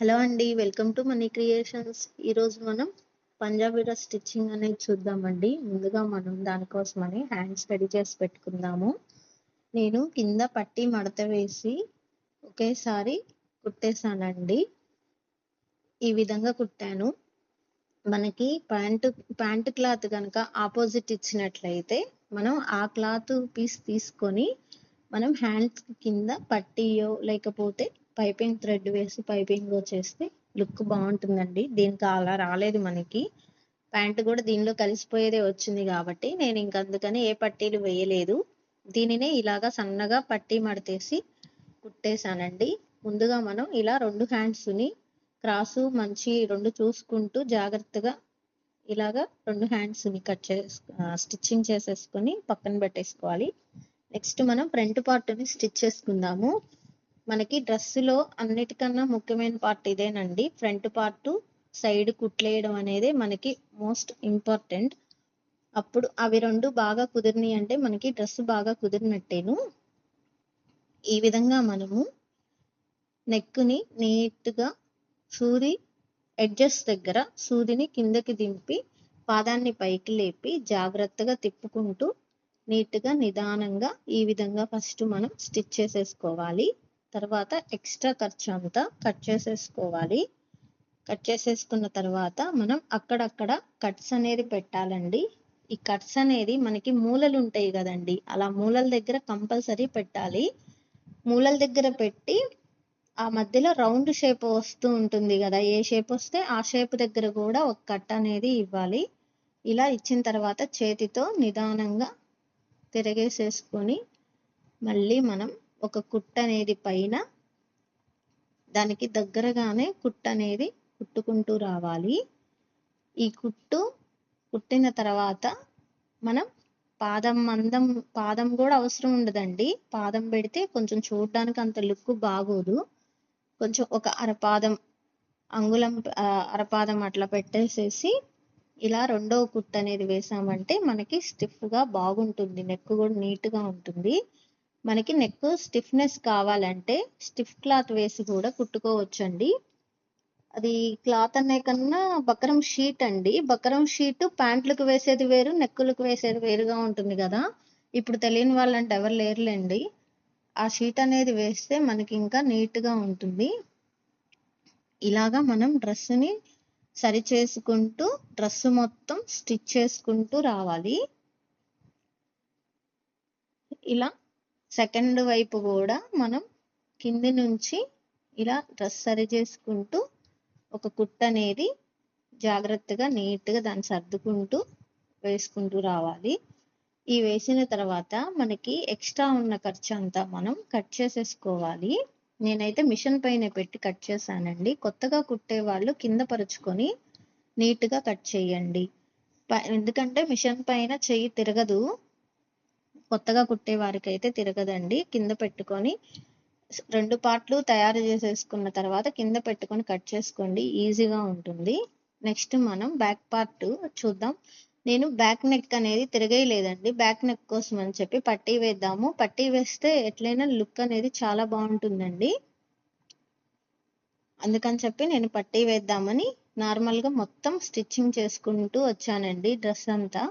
Hello అండి welcome to money creations. ఈరోజు మనం పంజాబీలో స్టిచ్చింగ్ అనేది చూద్దామండి. ముందుగా మనం దానికోసమని హ్యాండ్స్ రెడీ చేసి పెట్టుకుందాము. నేను కింద పట్టి మడత వేసి ఒకేసారి కుట్టేశానండి. ఈ విధంగా కుట్టాను. మనకి ప్యాంటు ప్యాంటు క్లాత్ కనుక ఆపోజిట్ ఇచ్చినట్లయితే మనం ఆ క్లాత్ పీస్ తీసుకొని మనం హ్యాండ్స్ కింద పట్టియో లేకపోతే పైపింగ్ థ్రెడ్ వేసి పైపింగ్ చేస్తే లుక్ బాగుంటుందండి. దీనికి అలా రాలేదు మనకి. ప్యాంట్ కూడా దీనిలో కలిసిపోయేదే వచ్చింది కాబట్టి నేను ఇంకందుకని ఏ పట్టీలు వేయలేదు. దీనినే ఇలాగా సన్నగా పట్టీ మడతేసి కుట్టేశానండి. ముందుగా మనం ఇలా రెండు హ్యాండ్స్ని క్రాసు మంచి రెండు చూసుకుంటూ జాగ్రత్తగా ఇలాగా రెండు హ్యాండ్స్ని కట్ చే స్టిచ్చింగ్ చేసేసుకొని పక్కన పెట్టేసుకోవాలి. నెక్స్ట్ మనం ఫ్రంట్ పార్ట్ని స్టిచ్ చేసుకుందాము. మనకి డ్రెస్సులో అన్నిటికన్నా ముఖ్యమైన పార్ట్ ఇదేనండి. ఫ్రంట్ పార్ట్ సైడ్ కుట్లేయడం అనేది మనకి మోస్ట్ ఇంపార్టెంట్ అప్పుడు అవి రెండు బాగా కుదిరినాయి అంటే మనకి డ్రెస్ బాగా కుదిరినట్టేను. ఈ విధంగా మనము నెక్ని నీట్గా సూది ఎడ్జెస్ దగ్గర సూదిని కిందకి దింపి పాదాన్ని పైకి లేపి జాగ్రత్తగా తిప్పుకుంటూ నీట్గా నిదానంగా ఈ విధంగా ఫస్ట్ మనం స్టిచ్ చేసేసుకోవాలి. తర్వాత ఎక్స్ట్రా ఖర్చు అంతా కట్ చేసేసుకోవాలి. కట్ చేసేసుకున్న తర్వాత మనం అక్కడక్కడ కట్స్ అనేది పెట్టాలండి. ఈ కట్స్ అనేది మనకి మూలలు ఉంటాయి కదండి. అలా మూలల దగ్గర కంపల్సరీ పెట్టాలి. మూలల దగ్గర పెట్టి ఆ మధ్యలో రౌండ్ షేప్ వస్తూ ఉంటుంది కదా. ఏ షేప్ వస్తే ఆ షేప్ దగ్గర కూడా ఒక కట్ అనేది ఇవ్వాలి. ఇలా ఇచ్చిన తర్వాత చేతితో నిదానంగా తిరగేసేసుకొని మళ్ళీ మనం ఒక కుట్ట అనేది పైన దానికి దగ్గరగానే కుట్ట అనేది కుట్టుకుంటూ రావాలి. ఈ కుట్టు కుట్టిన తర్వాత మనం పాదం మందం పాదం కూడా అవసరం ఉండదండి. పాదం పెడితే కొంచెం చూడడానికి అంత లుక్ బాగోదు. కొంచెం ఒక అరపాదం అంగుళం అరపాదం అట్లా పెట్టేసేసి ఇలా రెండో కుట్టు అనేది వేసామంటే మనకి స్టిఫ్గా బాగుంటుంది. నెక్ కూడా నీట్గా ఉంటుంది. మనకి నెక్ స్టిఫ్నెస్ కావాలంటే స్టిఫ్ క్లాత్ వేసి కూడా కుట్టుకోవచ్చండి. అది క్లాత్ అనే కన్నా బకరం షీట్ అండి. బకరం షీట్ ప్యాంట్లకు వేసేది వేరు నెక్కులకు వేసేది వేరుగా ఉంటుంది కదా. ఇప్పుడు తెలియని వాళ్ళంటే ఎవరు లేరులేండి. ఆ షీట్ అనేది వేస్తే మనకి ఇంకా నీట్గా ఉంటుంది. ఇలాగా మనం డ్రెస్ని సరి చేసుకుంటూ డ్రెస్ మొత్తం స్టిచ్ చేసుకుంటూ రావాలి. ఇలా సెకండ్ వైపు కూడా మనం కింది నుంచి ఇలా డ్రెస్ సరి చేసుకుంటూ ఒక కుట్ట అనేది జాగ్రత్తగా నీట్గా దాన్ని సర్దుకుంటూ వేసుకుంటూ రావాలి. ఈ వేసిన తర్వాత మనకి ఎక్స్ట్రా ఉన్న ఖర్చు అంతా మనం కట్ చేసేసుకోవాలి. నేనైతే మిషన్ పైన పెట్టి కట్ చేశానండి. కొత్తగా కుట్టే వాళ్ళు కింద పరుచుకొని నీట్గా కట్ చేయండి. ఎందుకంటే మిషన్ పైన చెయ్యి తిరగదు. కొత్తగా కుట్టే వారికి అయితే తిరగదండి. కింద పెట్టుకొని రెండు పార్ట్లు తయారు చేసేసుకున్న తర్వాత కింద పెట్టుకొని కట్ చేసుకోండి. ఈజీగా ఉంటుంది. నెక్స్ట్ మనం బ్యాక్ పార్ట్ చూద్దాం. నేను బ్యాక్ నెక్ అనేది తిరగేయలేదండి. బ్యాక్ నెక్ కోసం అని చెప్పి పట్టీ వేద్దాము. పట్టీ వేస్తే ఎట్లయినా లుక్ అనేది చాలా బాగుంటుందండి. అందుకని చెప్పి నేను పట్టీ వేద్దామని నార్మల్గా మొత్తం స్టిచ్చింగ్ చేసుకుంటూ వచ్చానండి డ్రెస్ అంతా.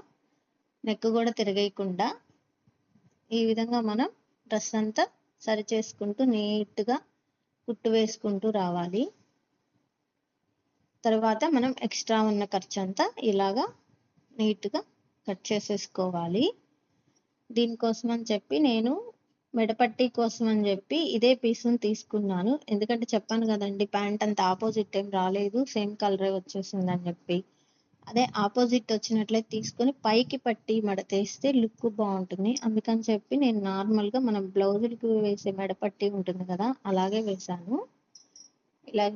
నెక్ కూడా తిరగేయకుండా. ఈ విధంగా మనం డ్రెస్ అంతా సరి చేసుకుంటూ నీట్గా కుట్టు వేసుకుంటూ రావాలి. తర్వాత మనం ఎక్స్ట్రా ఉన్న ఖర్చు అంతా ఇలాగా నీట్గా కట్ చేసేసుకోవాలి. దీనికోసం అని చెప్పి నేను మెడపట్టి కోసం అని చెప్పి ఇదే పీస్ని తీసుకున్నాను. ఎందుకంటే చెప్పాను కదండి ప్యాంట్ అంత ఆపోజిట్ ఏం రాలేదు సేమ్ కలరే వచ్చేసిందని చెప్పి. అదే ఆపోజిట్ వచ్చినట్లయితే తీసుకొని పైకి పట్టి మడతేస్తే లుక్ బాగుంటుంది. అందుకని చెప్పి నేను నార్మల్గా మనం బ్లౌజులకు వేసే మెడపట్టి ఉంటుంది కదా అలాగే వేసాను ఇలా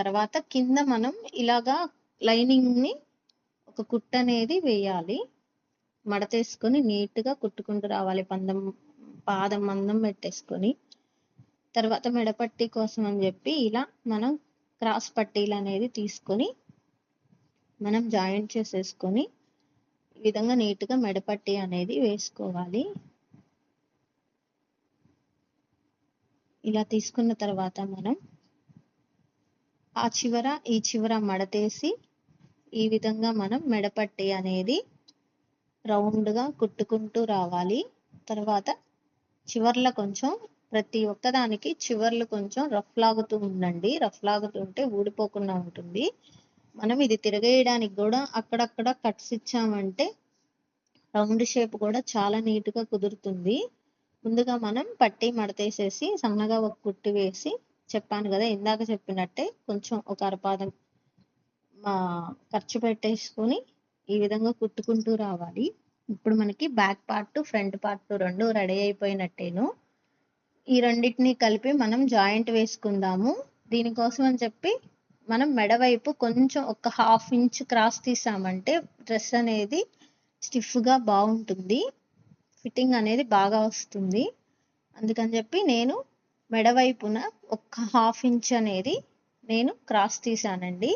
తర్వాత కింద మనం ఇలాగా లైనింగ్ని ఒక కుట్ట అనేది వేయాలి. మడతేసుకొని నీట్గా కుట్టుకుంటూ రావాలి పందం పాదం మందం పెట్టేసుకొని. తర్వాత మెడపట్టి కోసం అని చెప్పి ఇలా మనం క్రాస్ పట్టీలు అనేది తీసుకొని మనం జాయింట్ చేసేసుకొని ఈ విధంగా నీట్గా మెడపట్టి అనేది వేసుకోవాలి. ఇలా తీసుకున్న తర్వాత మనం ఆ చివర ఈ చివర మడతేసి ఈ విధంగా మనం మెడపట్టి అనేది రౌండ్గా కుట్టుకుంటూ రావాలి. తర్వాత చివర్ల కొంచెం ప్రతి ఒక్కదానికి చివర్లు కొంచెం రఫ్ లాగుతూ ఉండండి. రఫ్ లాగుతుంటే ఊడిపోకుండా ఉంటుంది. మనం ఇది తిరగేయడానికి కూడా అక్కడక్కడ కట్స్ ఇచ్చామంటే రౌండ్ షేప్ కూడా చాలా నీట్గా కుదురుతుంది. ముందుగా మనం పట్టి మడతేసేసి సన్నగా ఒక కుట్టి వేసి చెప్పాను కదా ఇందాక చెప్పినట్టే కొంచెం ఒక అరపాదం ఖర్చు పెట్టేసుకొని ఈ విధంగా కుట్టుకుంటూ రావాలి. ఇప్పుడు మనకి బ్యాక్ పార్ట్ ఫ్రంట్ పార్ట్ రెండు రెడీ అయిపోయినట్టేను. ఈ రెండింటిని కలిపి మనం జాయింట్ వేసుకుందాము. దీనికోసం అని చెప్పి మనం మెడవైపు కొంచెం ఒక హాఫ్ ఇంచ్ క్రాస్ తీసామంటే డ్రెస్ అనేది స్టిఫ్గా బాగుంటుంది. ఫిట్టింగ్ అనేది బాగా వస్తుంది. అందుకని చెప్పి నేను మెడవైపున ఒక హాఫ్ ఇంచ్ అనేది నేను క్రాస్ తీసానండి.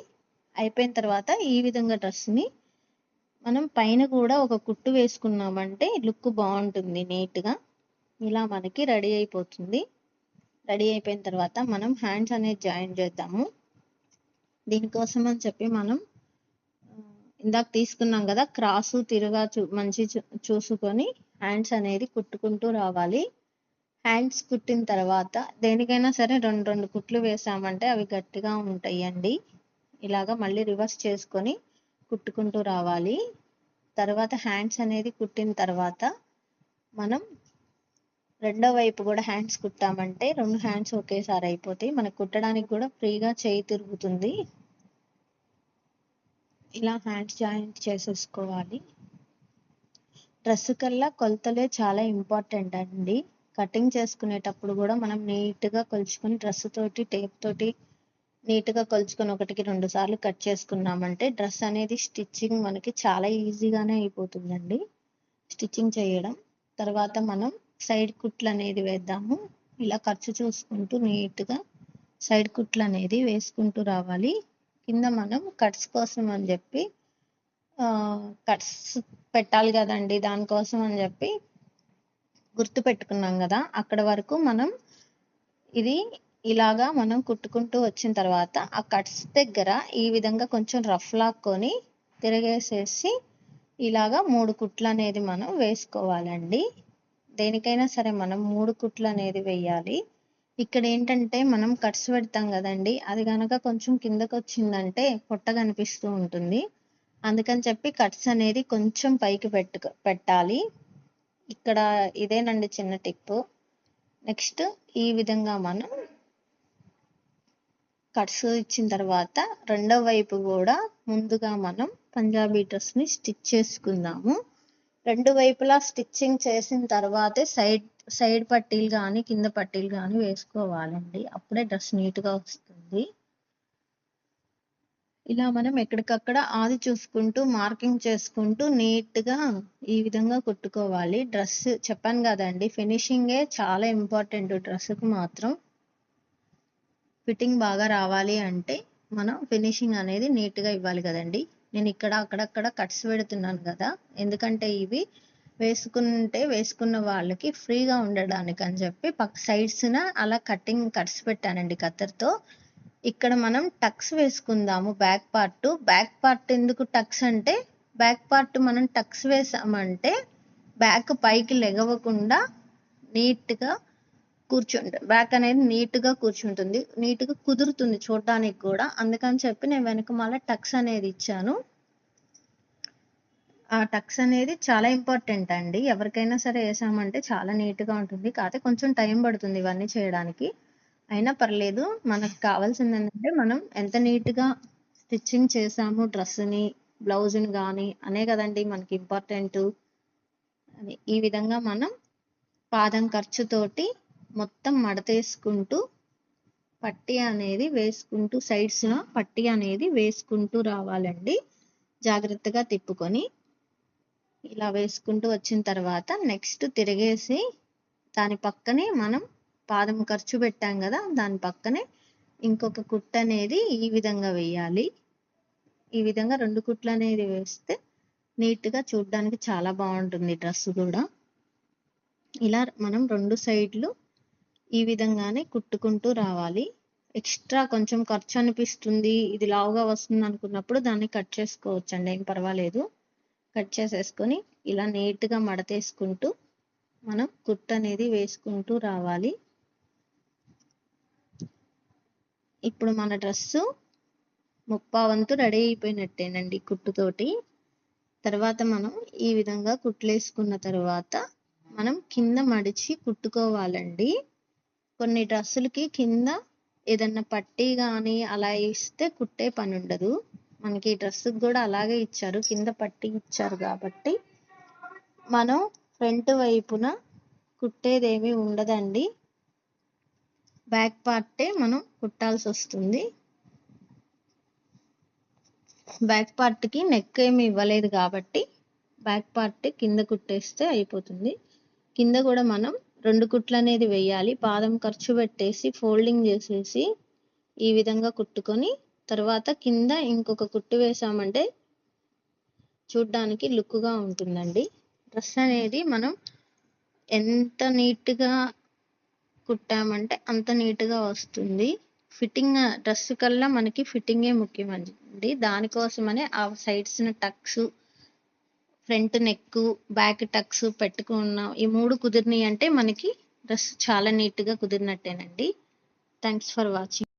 అయిపోయిన తర్వాత ఈ విధంగా డ్రెస్ని మనం పైన కూడా ఒక కుట్టు వేసుకున్నామంటే లుక్ బాగుంటుంది నీట్గా. ఇలా మనకి రెడీ అయిపోతుంది. రెడీ అయిపోయిన తర్వాత మనం హ్యాండ్స్ అనేది జాయిన్ చేద్దాము. దీనికోసం అని చెప్పి మనం ఇందాక తీసుకున్నాం కదా క్రాసు తిరుగా చూ మంచి చూసుకొని హ్యాండ్స్ అనేది కుట్టుకుంటూ రావాలి. హ్యాండ్స్ కుట్టిన తర్వాత దేనికైనా సరే రెండు రెండు కుట్లు వేసామంటే అవి గట్టిగా ఉంటాయండి. ఇలాగా మళ్ళీ రివర్స్ చేసుకొని కుట్టుకుంటూ రావాలి. తర్వాత హ్యాండ్స్ అనేది కుట్టిన తర్వాత మనం రెండో వైపు కూడా హ్యాండ్స్ కుట్టామంటే రెండు హ్యాండ్స్ ఒకేసారి అయిపోతాయి. మనకు కుట్టడానికి కూడా ఫ్రీగా చేయి తిరుగుతుంది. ఇలా హ్యాండ్స్ జాయింట్ చేసేసుకోవాలి. డ్రెస్ కల్లా కొలతలే చాలా ఇంపార్టెంట్ అండి. కటింగ్ చేసుకునేటప్పుడు కూడా మనం నీట్గా కొలుచుకొని డ్రెస్ తోటి టేప్ తోటి నీట్గా కొలుచుకొని ఒకటికి రెండు సార్లు కట్ చేసుకున్నామంటే డ్రెస్ అనేది స్టిచ్చింగ్ మనకి చాలా ఈజీగానే అయిపోతుందండి. స్టిచ్చింగ్ చేయడం. తర్వాత మనం సైడ్ కుట్లు అనేది వేద్దాము. ఇలా ఖర్చు చూసుకుంటూ నీట్గా సైడ్ కుట్లు అనేది వేసుకుంటూ రావాలి. కింద మనం కట్స్ కోసం అని చెప్పి కట్స్ పెట్టాలి కదండి దానికోసం అని చెప్పి గుర్తు పెట్టుకున్నాం కదా. అక్కడ వరకు మనం ఇది ఇలాగా మనం కుట్టుకుంటూ వచ్చిన తర్వాత ఆ కట్స్ దగ్గర ఈ విధంగా కొంచెం రఫ్ లాక్కొని తిరగేసేసి ఇలాగా మూడు కుట్లు అనేది మనం వేసుకోవాలండి. దేనికైనా సరే మనం మూడు కుట్లు అనేది వేయాలి ఇక్కడ ఏంటంటే మనం కట్స్ పెడతాం కదండి అది కనుక కొంచెం కిందకు వచ్చిందంటే పొట్ట కనిపిస్తూ ఉంటుంది. అందుకని చెప్పి కట్స్ అనేది కొంచెం పైకి పెట్టు పెట్టాలి. ఇక్కడ ఇదేనండి చిన్న టిప్ నెక్స్ట్ ఈ విధంగా మనం కట్స్ ఇచ్చిన తర్వాత రెండో వైపు కూడా ముందుగా మనం పంజాబీ డ్రెస్ని స్టిచ్ చేసుకుందాము. రెండు వైపులా స్టిచ్చింగ్ చేసిన తర్వాతే సైడ్ సైడ్ పట్టీలు కానీ కింద పట్టీలు కానీ వేసుకోవాలండి. అప్పుడే డ్రెస్ నీట్గా వస్తుంది. ఇలా మనం ఎక్కడికక్కడ ఆది చూసుకుంటూ మార్కింగ్ చేసుకుంటూ నీట్గా ఈ విధంగా కుట్టుకోవాలి. డ్రెస్ చెప్పాను కదండి ఫినిషింగే చాలా ఇంపార్టెంట్ డ్రెస్కి మాత్రం. ఫిట్టింగ్ బాగా రావాలి అంటే మనం ఫినిషింగ్ అనేది నీట్గా ఇవ్వాలి కదండి. నేను ఇక్కడ అక్కడక్కడ కట్స్ పెడుతున్నాను కదా. ఎందుకంటే ఇవి వేసుకుంటే వేసుకున్న వాళ్ళకి ఫ్రీగా ఉండడానికి అని చెప్పి పక్క సైడ్స్న అలా కటింగ్ కట్స్ పెట్టానండి కత్తెరతో. ఇక్కడ మనం టక్స్ వేసుకుందాము బ్యాక్ పార్ట్ బ్యాక్ పార్ట్ ఎందుకు టక్స్ అంటే బ్యాక్ పార్ట్ మనం టక్స్ వేసామంటే బ్యాక్ పైకి లెగవకుండా నీట్గా కూర్చుంటుంది బ్యాక్ అనేది నీట్గా కూర్చుంటుంది. నీట్గా కుదురుతుంది చూడడానికి కూడా. అందుకని చెప్పి నేను వెనక మళ్ళీ టక్స్ అనేది ఇచ్చాను. ఆ టక్స్ అనేది చాలా ఇంపార్టెంట్ అండి. ఎవరికైనా సరే వేసామంటే చాలా నీట్గా ఉంటుంది. కాకపోతే కొంచెం టైం పడుతుంది ఇవన్నీ చేయడానికి. అయినా పర్లేదు మనకు కావాల్సింది ఏంటంటే మనం ఎంత నీట్గా స్టిచ్చింగ్ చేసాము డ్రెస్ని బ్లౌజ్ని కానీ అనే కదండి మనకి ఇంపార్టెంట్. అని ఈ విధంగా మనం పాదం ఖర్చుతోటి మొత్తం మడతేసుకుంటూ పట్టి అనేది వేసుకుంటూ సైడ్స్లో పట్టి అనేది వేసుకుంటూ రావాలండి. జాగ్రత్తగా తిప్పుకొని ఇలా వేసుకుంటూ వచ్చిన తర్వాత నెక్స్ట్ తిరిగేసి దాని పక్కనే మనం పాదం ఖర్చు పెట్టాం కదా దాని పక్కనే ఇంకొక కుట్ట అనేది ఈ విధంగా వేయాలి. ఈ విధంగా రెండు కుట్లు అనేది వేస్తే నీట్గా చూడడానికి చాలా బాగుంటుంది డ్రెస్ కూడా. ఇలా మనం రెండు సైడ్లు ఈ విధంగానే కుట్టుకుంటూ రావాలి. ఎక్స్ట్రా కొంచెం ఖర్చు అనిపిస్తుంది ఇది లావుగా వస్తుంది అనుకున్నప్పుడు దాన్ని కట్ చేసుకోవచ్చండి ఏం పర్వాలేదు. కట్ చేసేసుకొని ఇలా నీట్గా మడతేసుకుంటూ మనం కుట్టు అనేది వేసుకుంటూ రావాలి. ఇప్పుడు మన డ్రెస్సు ముప్పా వంతు రెడీ అయిపోయినట్టేనండి కుట్టుతోటి. తర్వాత మనం ఈ విధంగా కుట్లేసుకున్న తర్వాత మనం కింద మడిచి కుట్టుకోవాలండి. కొన్ని డ్రెస్సులకి కింద ఏదన్నా పట్టీ కానీ అలా ఇస్తే కుట్టే పని ఉండదు మనకి ఈ డ్రెస్సుకి కూడా అలాగే ఇచ్చారు. కింద పట్టీ ఇచ్చారు కాబట్టి మనం ఫ్రంట్ వైపున కుట్టేదేమీ ఉండదండి. బ్యాక్ పార్టే మనం కుట్టాల్సి వస్తుంది బ్యాక్ పార్ట్కి నెక్ ఏమి ఇవ్వలేదు కాబట్టి బ్యాక్ పార్ట్ కింద కుట్టేస్తే అయిపోతుంది. కింద కూడా మనం రెండు కుట్లు అనేది వేయాలి. పాదం ఖర్చు పెట్టేసి ఫోల్డింగ్ చేసేసి ఈ విధంగా కుట్టుకొని తర్వాత కింద ఇంకొక కుట్టు వేసామంటే చూడ్డానికి లుక్గా ఉంటుందండి. డ్రెస్ అనేది మనం ఎంత నీట్గా కుట్టామంటే అంత నీట్గా వస్తుంది. ఫిట్టింగ్ డ్రెస్ కల్లా మనకి ఫిట్టింగే ముఖ్యమండి. దానికోసమనే ఆ సైడ్స్ని tucks front neck back tucks పెట్టుకున్న ఈ మూడు కుదిరినాయి అంటే మనకి డ్రెస్ చాలా నీట్గా కుదిరినట్టేనండి. Thanks for watching